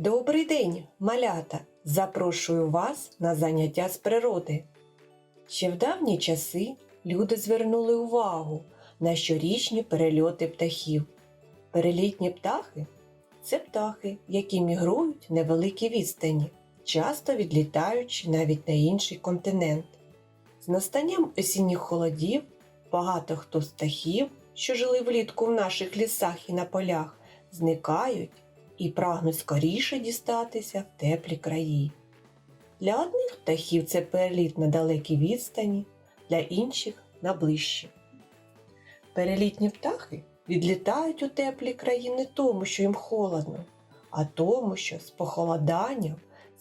Добрий день, малята! Запрошую вас на заняття з природи. Ще в давні часи люди звернули увагу на щорічні перельоти птахів. Перелітні птахи це птахи, які мігрують невеликі відстані, часто відлітаючи навіть на інший континент. З настанням осінніх холодів багато хто з птахів, що жили влітку в наших лісах і на полях, зникають і прагнуть скоріше дістатися в теплі краї. Для одних птахів це переліт на далекі відстані, для інших на ближчі. Перелітні птахи відлітають у теплі краї не тому, що їм холодно, а тому, що з похолоданням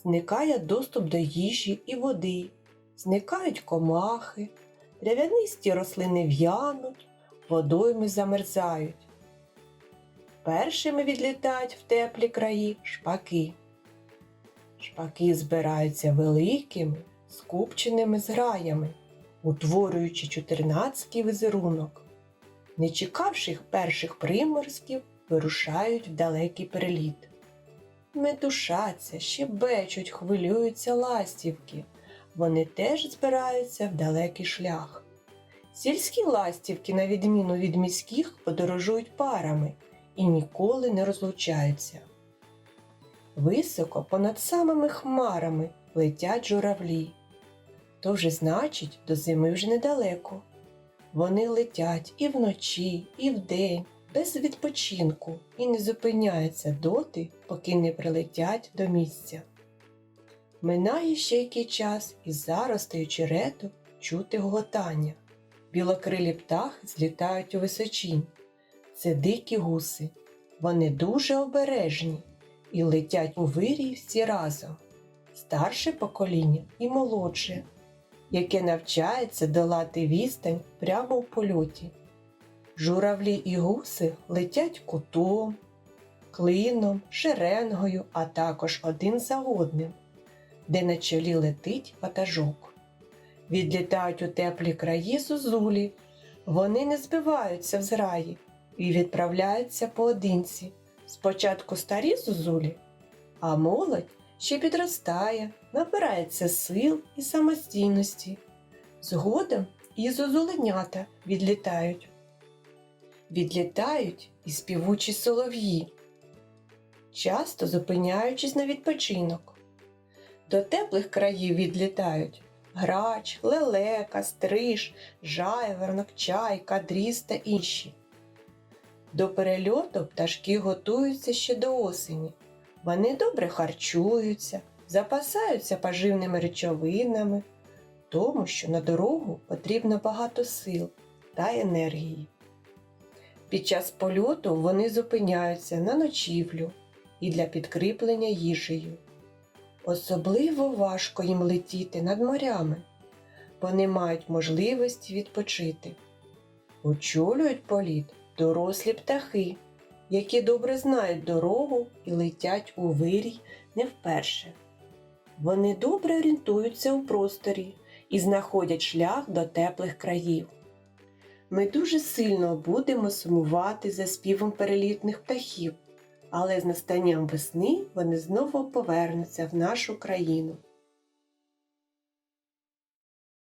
зникає доступ до їжі і води, зникають комахи, трав'янисті рослини в'януть, водойми замерзають. Першими відлітають в теплі краї шпаки. Шпаки збираються великими, скупченими зграями, утворюючи чотирнацький візерунок. Не чекавши їх перших приморозків, вирушають в далекий переліт. Метушаться, щебечуть, хвилюються ластівки. Вони теж збираються в далекий шлях. Сільські ластівки, на відміну від міських, подорожують парами і ніколи не розлучаються. Високо понад самими хмарами летять журавлі. То вже значить, до зими вже недалеко. Вони летять і вночі, і вдень, без відпочинку, і не зупиняються доти, поки не прилетять до місця. Минає ще який час і зараз стаючи рету чути гоготання. Білокрилі птахи злітають у височінь. Це дикі гуси. Вони дуже обережні і летять у вирій всі разом. Старше покоління і молодше, яке навчається долати відстань прямо в польоті. Журавлі і гуси летять кутом, клином, шеренгою, а також один за одним, де на чолі летить ватажок. Відлітають у теплі краї зозулі, вони не збиваються в зраї і відправляються поодинці. Спочатку старі зозулі, а молодь ще підростає, набирається сил і самостійності. Згодом і зозуленята відлітають. Відлітають і співучі солов'ї, часто зупиняючись на відпочинок. До теплих країв відлітають грач, лелека, стриж, жайворонок, чайка, дріз та інші. До перельоту пташки готуються ще до осені. Вони добре харчуються, запасаються поживними речовинами, тому що на дорогу потрібно багато сил та енергії. Під час польоту вони зупиняються на ночівлю і для підкріплення їжею. Особливо важко їм летіти над морями, вони мають можливість відпочити. Очолюють політ дорослі птахи, які добре знають дорогу і летять у вирій не вперше. Вони добре орієнтуються у просторі і знаходять шлях до теплих країв. Ми дуже сильно будемо сумувати за співом перелітних птахів, але з настанням весни вони знову повернуться в нашу країну.